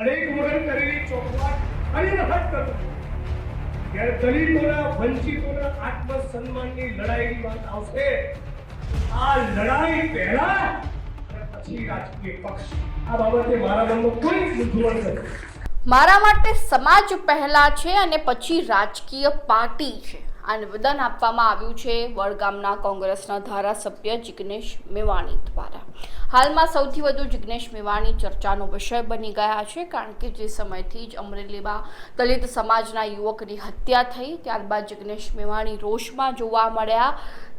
અનેક વગર કરેલી ચોખવાટ ફરી વખત કરું ત્યારે દલિતોના, વંચિતોના આત્મસન્માનની લડાઈની વાત આવશે, આ લડાઈ પહેલા પછી રાજકીય પક્ષ. આ બાબતે મારા મનમાં કોઈ મૂંઝવણ નથી. મારા માટે સમાજ પહેલા છે અને પછી રાજકીય પાર્ટી છે. આ નિવેદન આપવામાં આવ્યું છે. વડગામના કોંગ્રેસના ધારાસભ્ય જિગ્નેશ મેવાણી દ્વારા. હાલમાં સૌથી વધુ જિગ્નેશ મેવાણી ચર્ચાનો વિષય બની ગયા છે, કારણ કે જે સમયથી જ અમરેલીમાં દલિત સમાજના યુવકની હત્યા થઈ, ત્યારબાદ જિગ્નેશ મેવાણી રોષમાં જોવા મળ્યા.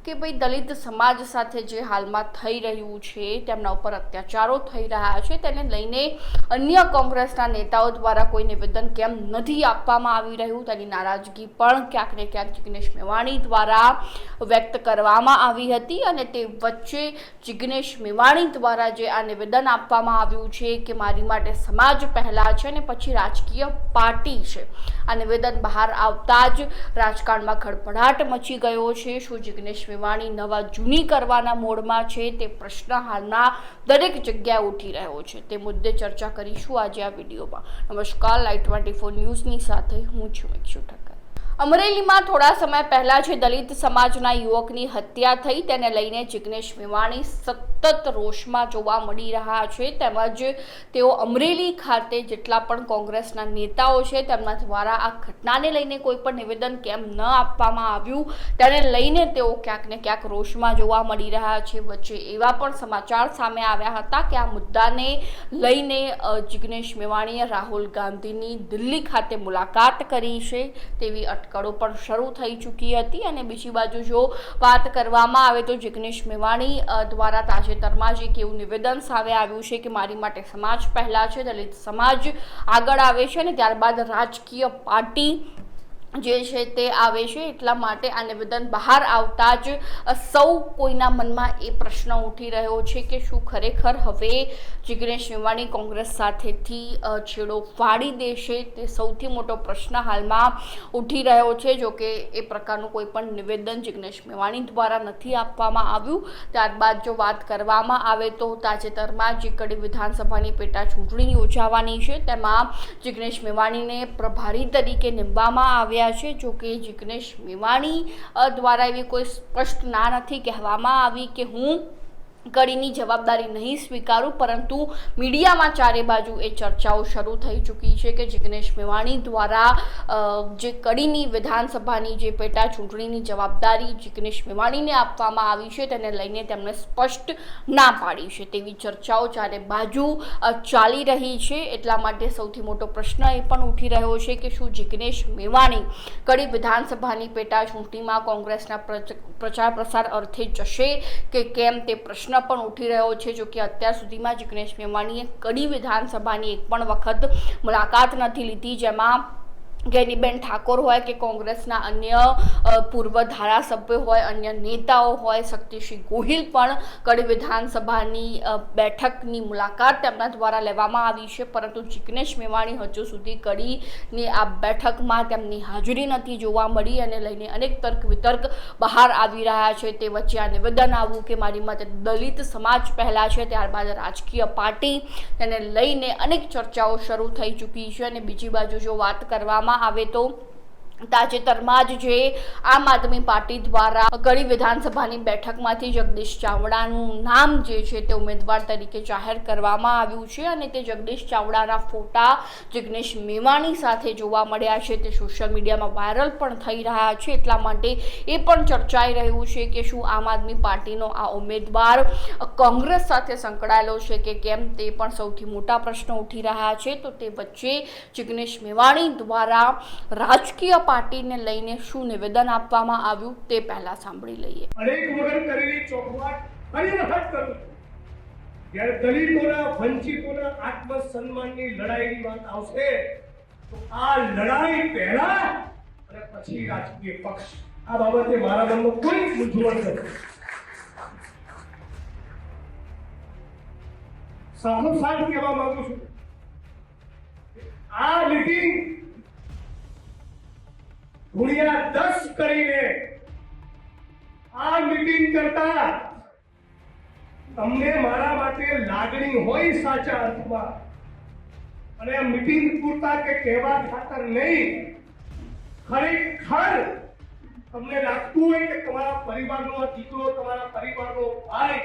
કે ભાઈ દલિત સમાજ સાથે જે હાલમાં થઈ રહ્યું છે, તેમના ઉપર અત્યાચારો થઈ રહ્યા છે, તેને લઈને અન્ય કોંગ્રેસના નેતાઓ દ્વારા કોઈ નિવેદન કેમ નથી આપવામાં આવી રહ્યું? તેની નારાજગી પણ ક્યાંક ને ક્યાંક જિગ્નેશ મેવાણી દ્વારા વ્યક્ત કરવામાં આવી હતી અને તે વચ્ચે જિગ્નેશ મેવાણી દ્વારા જે આ નિવેદન આપવામાં આવ્યું છે કે મારી માટે સમાજ પહેલાં છે અને પછી રાજકીય પાર્ટી છે. આ નિવેદન બહાર આવતા જ રાજકારણમાં ખળભળાટ મચી ગયો છે. શું જિગ્નેશ મેવાણી નવા જૂની કરવાના મોડમાં છે તે પ્રશ્ન હાલના દરેક જગ્યાએ ઉઠી રહ્યો છે. તે મુદ્દે ચર્ચા કરીશું આજે આ વિડીયોમાં. નમસ્કાર લાઈટ ટ્વેન્ટી ફોર ન્યૂઝની સાથે હું છું મિક્ષુ ઠક્કર. અમરેલીમાં થોડા સમય પહેલા જે દલિત સમાજના યુવકની હત્યા થઈ. તેને લઈને જિગ્નેશ મેવાણી સતત રોષમાં જોવા મળી રહ્યા છે. તેમજ તેઓ અમરેલી ખાતે જેટલા પણ કોંગ્રેસના નેતાઓ છે, તેમના દ્વારા આ ઘટનાને લઈને કોઈ પણ નિવેદન કેમ ન આપવામાં આવ્યું, તેને લઈને તેઓ ક્યાંક ને ક્યાંક રોષમાં જોવા મળી રહ્યા છે. વચ્ચે એવા પણ સમાચાર સામે આવ્યા હતા કે આ મુદ્દાને લઈને જિગ્નેશ મેવાણીએ રાહુલ ગાંધીની દિલ્હી ખાતે મુલાકાત કરી છે તેવી અટકળો પણ શરૂ થઈ ચૂકી હતી અને બીજી બાજુ જો વાત કરવામાં આવે તો જિગ્નેશ મેવાણી દ્વારા તાજેતરમાં જ એક એવું નિવેદન સામે આવ્યું છે કે મારી માટે સમાજ પહેલા છે, દલિત સમાજ આગળ આવે છે અને ત્યારબાદ રાજકીય પાર્ટી જે છે તે આવે છે, એટલા માટે આ નિવેદન બહાર આવતા જ સૌ કોઈના મનમાં એ પ્રશ્ન ઉઠી રહ્યો છે કે શું ખરેખર હવે જિગ્નેશ મેવાણી કોંગ્રેસ સાથેથી છેડો ફાડી દેશે તે સૌથી મોટો પ્રશ્ન હાલમાં ઉઠી રહ્યો છે. જો કે એ પ્રકારનું કોઈ પણ નિવેદન જિગ્નેશ મેવાણી દ્વારા નથી આપવામાં આવ્યું. ત્યારબાદ જો વાત કરવામાં આવે તો તાજેતરમાં જે કડી વિધાનસભાની પેટા ચૂંટણી યોજાવાની છે. તેમાં જિગ્નેશ મેવાણીને પ્રભારી તરીકે નિમવામાં આવ્યા છે, જો કે જિગ્નેશ મેવાણી દ્વારા એવી કોઈ સ્પષ્ટ ના નથી કહેવામાં આવી કે હું કડીની જવાબદારી નહીં સ્વીકારું, પરંતુ મીડિયામાં ચારે બાજુ એ ચર્ચાઓ શરૂ થઈ ચૂકી છે કે જિગ્નેશ મેવાણી દ્વારા જે કડીની વિધાનસભાની જે પેટા ચૂંટણીની જવાબદારી જિગ્નેશ મેવાણીને આપવામાં આવી છે, તેને લઈને તેમણે સ્પષ્ટ ના પાડી છે. તેવી ચર્ચાઓ ચારે બાજુ ચાલી રહી છે. એટલા માટે સૌથી મોટો પ્રશ્ન એ પણ ઉઠી રહ્યો છે કે શું જિગ્નેશ મેવાણી કડી વિધાનસભાની પેટા ચૂંટણીમાં કોંગ્રેસના પ્રચ- પ્રચાર પ્રસાર અર્થે જશે કે કેમ તે પ્રશ્ન પણ ઉઠી રહ્યો છે, જો કે અત્યાર સુધીમાં જિગ્નેશ મેવાણીએ કડી વિધાનસભાની એક પણ વખત મુલાકાત નથી લીધી, જેમાં ગેનીબેન ઠાકોર હોય કે કોંગ્રેસના અન્ય પૂર્વ ધારાસભ્ય હોય, અન્ય નેતાઓ હોય શક્તિસિંહ ગોહિલ પણ કડી વિધાનસભાની બેઠકની મુલાકાત તેમના દ્વારા લેવામાં આવી છે. પરંતુ જિગ્નેશ મેવાણી હજુ સુધી કડીની આ બેઠકમાં તેમની હાજરી નથી જોવા મળી અને લઈને અનેક તર્ક વિતર્ક બહાર આવી રહ્યા છે. તે વચ્ચે આ નિવેદન આવ્યું કે મારી માટે દલિત સમાજ પહેલાં છે, ત્યારબાદ રાજકીય પાર્ટી. તેને લઈને અનેક ચર્ચાઓ શરૂ થઈ ચૂકી છે અને બીજી બાજુ જો વાત કરવામાં આવે તો તાજેતરમાં જ જે આમ આદમી પાર્ટી દ્વારા કડી વિધાનસભાની બેઠકમાંથી જગદીશ ચાવડાનું નામ જે છે તે ઉમેદવાર તરીકે જાહેર કરવામાં આવ્યું છે અને તે જગદીશ ચાવડાના ફોટા જિગ્નેશ મેવાણી સાથે જોવા મળ્યા છે. તે સોશિયલ મીડિયામાં વાયરલ પણ થઈ રહ્યા છે. એટલા માટે એ પણ ચર્ચાઈ રહ્યું છે કે શું આમ આદમી પાર્ટીનો આ ઉમેદવાર કોંગ્રેસ સાથે સંકળાયેલો છે કે કેમ તે પણ સૌથી મોટા પ્રશ્નો ઉઠી રહ્યા છે. તો તે વચ્ચે જિગ્નેશ મેવાણી દ્વારા રાજકીય પાર્ટીને લઈને શું નિવેદન આપવામાં આવ્યું તે પહેલા સાંભળી લઈએ. અનેક વગર કરેલી ચોખવાટ અને વખત કરું જ્યારે દલિતોના, વંચિતોના આત્મસન્માનની લડાઈની વાત આવશે, તો આ લડાઈ પહેલા અને પછી રાજકીય પક્ષ. આ બાબતે મારા મનમાં કોઈ મૂંઝવણ નથી. સાહબ સાહેબ કહેવા માંગુ છું આ મીટિંગ ગુણ્યા દસ કરીને આ મીટિંગ કરતા તમને મારા માટે લાગણી હોય સાચા અર્થમાં. અને મીટિંગ પૂરતા કે કહેવા ખાતર નહીં, ખરેખર તમને લાગતું હોય કે તમારા પરિવારનો દીકરો, તમારા પરિવારનો ભાઈ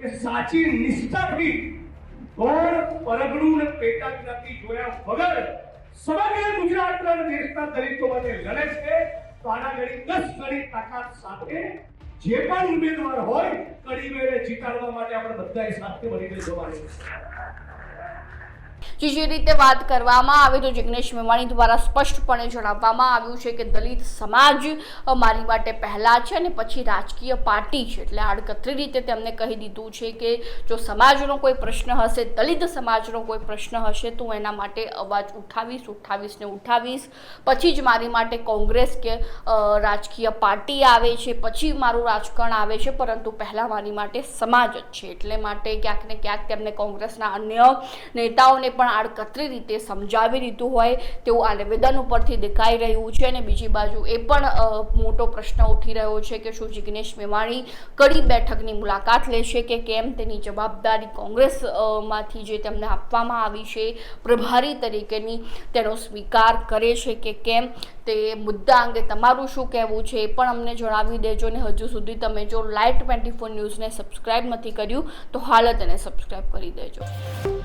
એ સાચી નિષ્ઠાથી ગોળ પરગણું ને પેટા જોયા વગર સમગ્ર ગુજરાતના દેશના દલિતો માટે લડે છે, તો આના ઘડી દસ ઘડી તાકાત સાથે જે પણ ઉમેદવાર હોય, કડી મેળે જીતાડવા માટે આપણે બધાએ સાથે મળીને જવાની છે. જે રીતે વાત કરવામાં આવે તો જિગ્નેશ મેવાણી દ્વારા સ્પષ્ટપણે જણાવવામાં આવ્યું છે કે દલિત સમાજ મારી માટે પહેલાં છે અને પછી રાજકીય પાર્ટી છે. એટલે આડકતરી રીતે તેમને કહી દીધું છે કે જો સમાજનો કોઈ પ્રશ્ન હશે, દલિત સમાજનો કોઈ પ્રશ્ન હશે, તો એના માટે અવાજ ઉઠાવીશ ઉઠાવીશ ને ઉઠાવીશ. પછી જ મારી માટે કોંગ્રેસ કે રાજકીય પાર્ટી આવે છે, પછી મારું રાજકારણ આવે છે, પરંતુ પહેલાં મારી માટે સમાજ જ છે. એટલે માટે ક્યાંક ને ક્યાંક તેમને કોંગ્રેસના અન્ય નેતાઓને પણ આડકતરી રીતે સમજાવી દીધું હોય તેવું આ નિવેદન ઉપરથી દેખાઈ રહ્યું છે અને બીજી બાજુ એ પણ મોટો પ્રશ્ન ઉઠી રહ્યો છે કે શું જિગ્નેશ મેવાણી કડી બેઠકની મુલાકાત લેશે કે કેમ? તેની જવાબદારી કોંગ્રેસમાંથી જે તેમને આપવામાં આવી છે, પ્રભારી તરીકેની તેનો સ્વીકાર કરે છે કે કેમ? તે મુદ્દા અંગે તમારું શું કહેવું છે એ પણ અમને જણાવી દેજો ને હજુ સુધી તમે જો લાઈટ ટ્વેન્ટી ફોર ન્યૂઝને સબસ્ક્રાઈબ નથી કર્યું તો હાલ તેને સબસ્ક્રાઈબ કરી દેજો.